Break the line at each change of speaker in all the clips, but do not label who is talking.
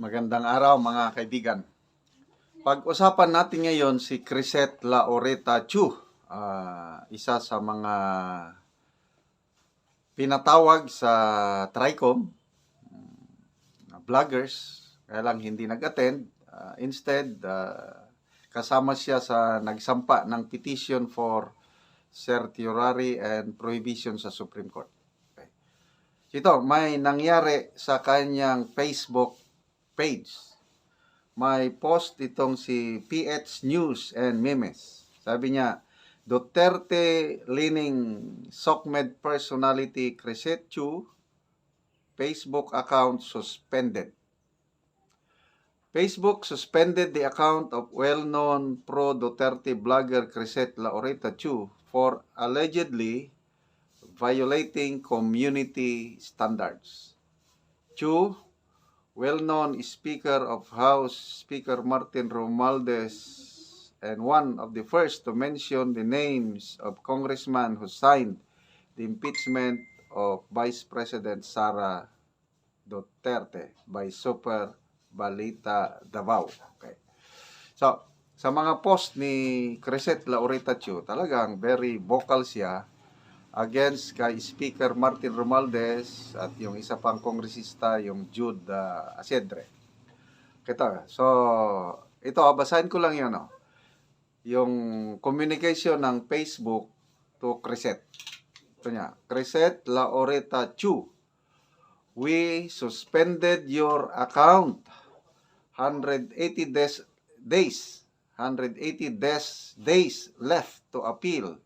Magandang araw mga kaibigan. Pag-usapan natin ngayon si Crisette Laureta Chu, ah, isa sa mga pinatawag sa TRICOM, na vloggers, kaya lang hindi nag-attend. Ah, instead, ah, kasama siya sa nagsampa ng petition for certiorari and prohibition sa Supreme Court. Okay. Ito, may nangyari sa kanyang Facebook page. May post itong si PH News and Memes. Sabi niya, Duterte leaning SOCMED personality Crescent Chu, Facebook account suspended. Facebook suspended the account of well-known pro-Duterte blogger Crescent Laureta Chu for allegedly violating community standards. Chu, well-known Speaker of House Speaker Martin Romualdez and one of the first to mention the names of congressman who signed the impeachment of Vice President Sara Duterte by Super Balita Davao. Okay. So, sa mga post ni Crescent Laureta Chu, talagang very vocal siya against kay Speaker Martin Romualdez at yung isa pang kongresista, yung Jude uh, Asedre. Kita, so, ito, ah, basahin ko lang yun, no? yung communication ng Facebook to Crescent. Ito niya, Crescent Laureta Chu, we suspended your account 180 days, days 180 days, days left to appeal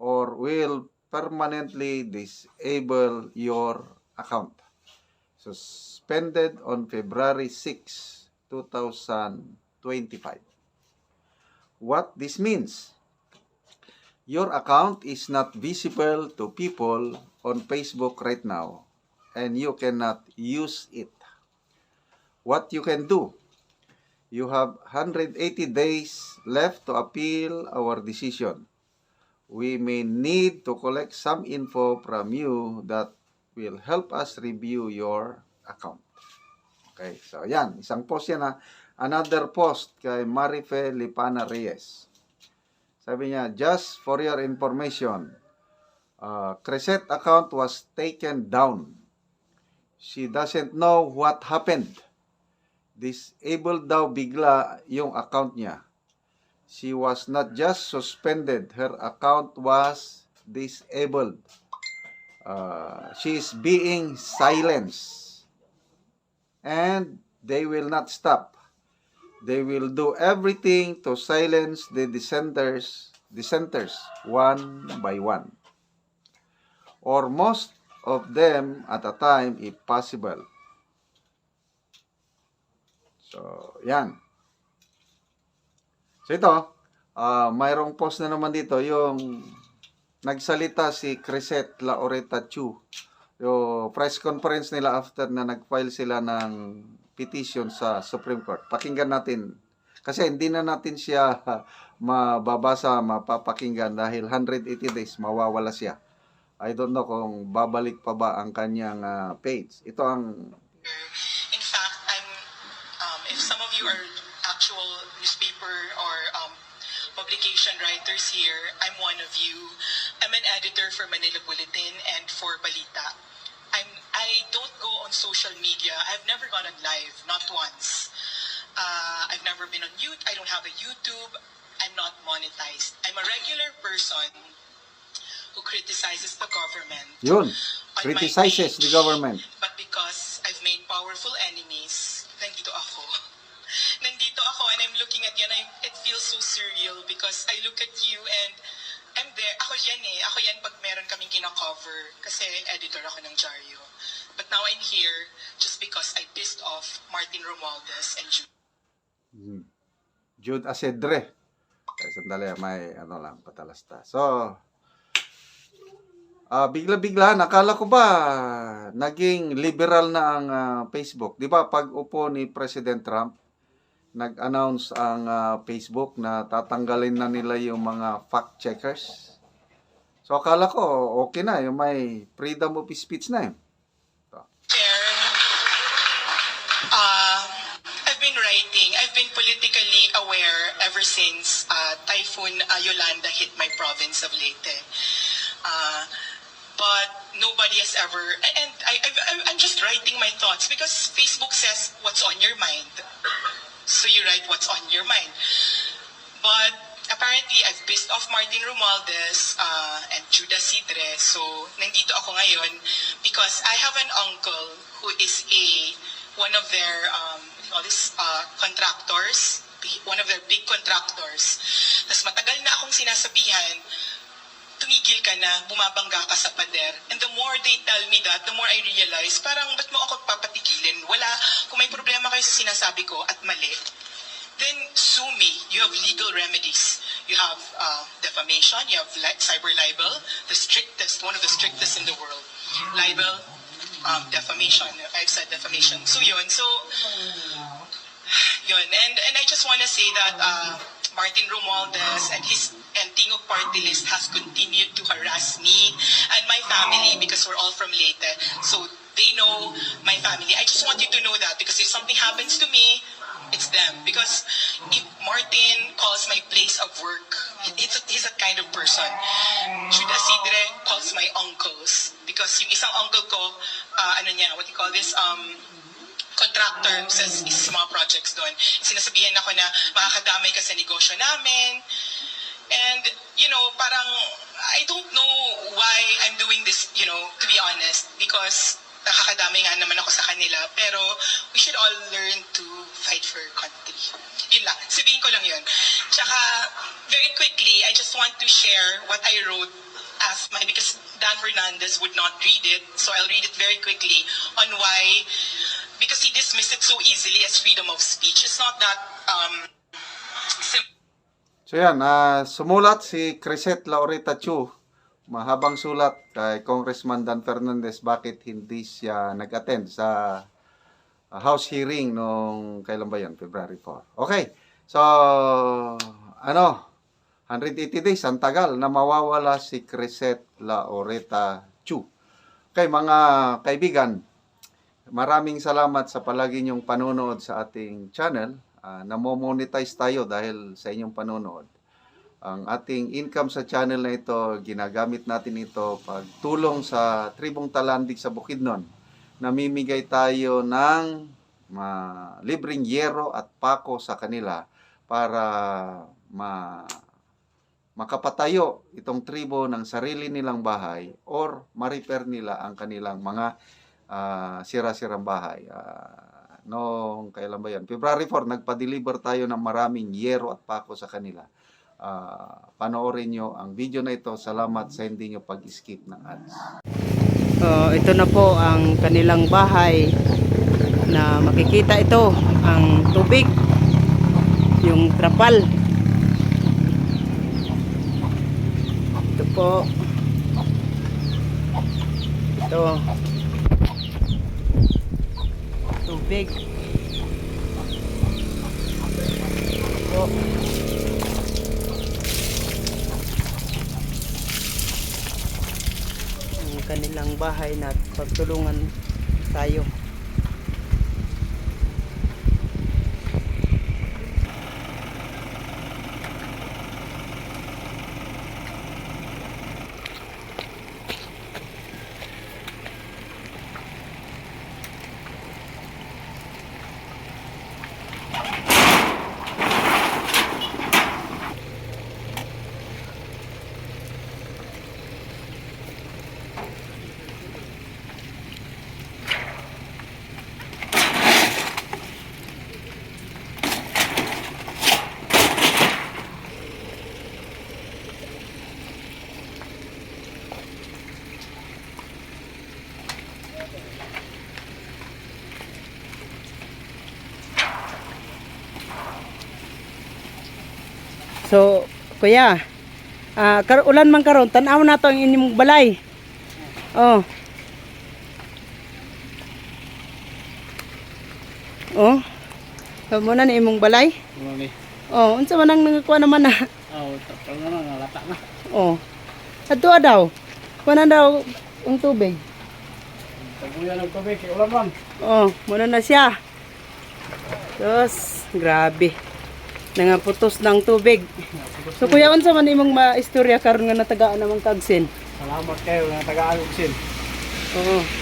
or will permanently disable your account. Suspended on February 6, 2025. What this means? Your account is not visible to people on Facebook right now and you cannot use it. What you can do? You have 180 days left to appeal our decision. We may need to collect some info from you that will help us review your account. Okay, so yan, isang post yan ha. Another post kay Marife Lipana Reyes. Sabi niya, just for your information, uh, Crescent account was taken down. She doesn't know what happened. Disabled daw bigla yung account niya. She was not just suspended, her account was disabled. Uh, she is being silenced. And they will not stop. They will do everything to silence the dissenters, dissenters one by one. Or most of them at a time if possible. So, yan. So ito, ah mayroong post na naman dito yung nagsalita si Crisette Laureta Chu. Yung press conference nila after na nag-file sila ng petition sa Supreme Court. Pakinggan natin. Kasi hindi na natin siya mababasa, mapapakinggan dahil 180 days mawawala siya. I don't know kung babalik pa ba ang kanyang ah, page. Ito ang
In fact, I'm, um, if some of you are publication writers here, I'm one of you. I'm an editor for Manila Bulletin and for Balita. I'm, I don't go on social media. I've never gone on live, not once. Uh, I've never been on YouTube. I don't have a YouTube. I'm not monetized. I'm a regular person who criticizes the government.
yun, criticizes the
page.
government.
Yan eh. Ako yan pag meron kaming kina-cover kasi editor ako ng Jaryo. But now I'm here just because I pissed off Martin Romualdez and Jude.
Hmm. Jude Asedre. Okay, sandali, may ano lang, patalasta. So, ah bigla-bigla, nakala ko ba naging liberal na ang ah, Facebook? Di ba pag upo ni President Trump, nag-announce ang ah, Facebook na tatanggalin na nila yung mga fact checkers. So, akala ko, okay na, yung may freedom of speech na eh.
Chair, uh, in writing, I've been politically aware ever since uh, Typhoon uh, Yolanda hit my province of Leyte. Uh, but nobody has ever, and I, I, I'm just writing my thoughts because Facebook says what's on your mind. So you write what's on your mind. But apparently, I've pissed off Martin Romualdez uh, and Judas Sidre. So, nandito ako ngayon because I have an uncle who is a one of their um, call this uh, contractors, one of their big contractors. Tapos matagal na akong sinasabihan, tumigil ka na, bumabangga ka sa pader. And the more they tell me that, the more I realize, parang ba't mo ako papatigilin? Wala, kung may problema kayo sa sinasabi ko at mali, then sue me. You have legal remedies. You have uh, defamation, you have li- cyber libel, the strictest, one of the strictest in the world. Libel, um, defamation. I've said defamation. So yun, so yun. And and I just want to say that uh, Martin Romualdez and his and Tingog party list has continued family because we're all from Leyte. So they know my family. I just want you to know that because if something happens to me, it's them. Because if Martin calls my place of work, he's a, he's a kind of person. Judah Sidre calls my uncles because yung isang uncle ko, uh, ano niya, what you call this, um, contractor sa, sa mga projects doon. Sinasabihan ako na makakadamay ka sa negosyo namin. And, you know, parang, I don't know why I'm doing this, you know, to be honest, because nakakadamay nga naman ako sa kanila. Pero, we should all learn to fight for country. Yun lang. Sabihin ko lang yun. Tsaka, very quickly, I just want to share what I wrote as my, because Dan Fernandez would not read it, so I'll read it very quickly on why, because he dismissed it so easily as freedom of speech. It's not that, um.
So yan, ah, sumulat si Crisette Laurita Chu. Mahabang sulat kay Congressman Dan Fernandez bakit hindi siya nag-attend sa ah, House hearing nung kailan ba yan? February 4. Okay. So, ano, 180 days, ang tagal na mawawala si Crisette Laureta Chu. Okay, mga kaibigan, maraming salamat sa palagi niyong panonood sa ating channel. Uh, namo-monetize tayo dahil sa inyong panonood. Ang ating income sa channel na ito, ginagamit natin ito pagtulong sa tribong talandig sa Bukidnon. Namimigay tayo ng ma, libreng yero at pako sa kanila para ma, makapatayo itong tribo ng sarili nilang bahay or ma-repair nila ang kanilang mga ah, sira-sirang bahay. Ah, noong kailan ba yan? February 4, nagpa-deliver tayo ng maraming yero at pako sa kanila. Ah, panoorin nyo ang video na ito. Salamat sa hindi nyo pag-skip ng ads.
Oh, ito na po ang kanilang bahay na makikita ito ang tubig yung trapal ito po ito tubig ito ang kanilang bahay na pagtulungan tayo. So, kuya, ah kar ulan man karon, tan-aw na to ang inyong balay. Oh. Oh. So, muna ni imong balay.
Mami.
Oh, unsa man ang nagakuha naman na?
Oh, tapos na nalata na.
Oh. Adto daw. Kuha na daw ang tubig.
Taguyan ng tubig, ulam man.
Oh, muna na siya. Diyos, grabe. Nangaputos ng tubig. So kuya, unsa man imong maistorya karon nga natagaan namang kagsin?
Salamat kayo ng taga-aluksin.
Oo.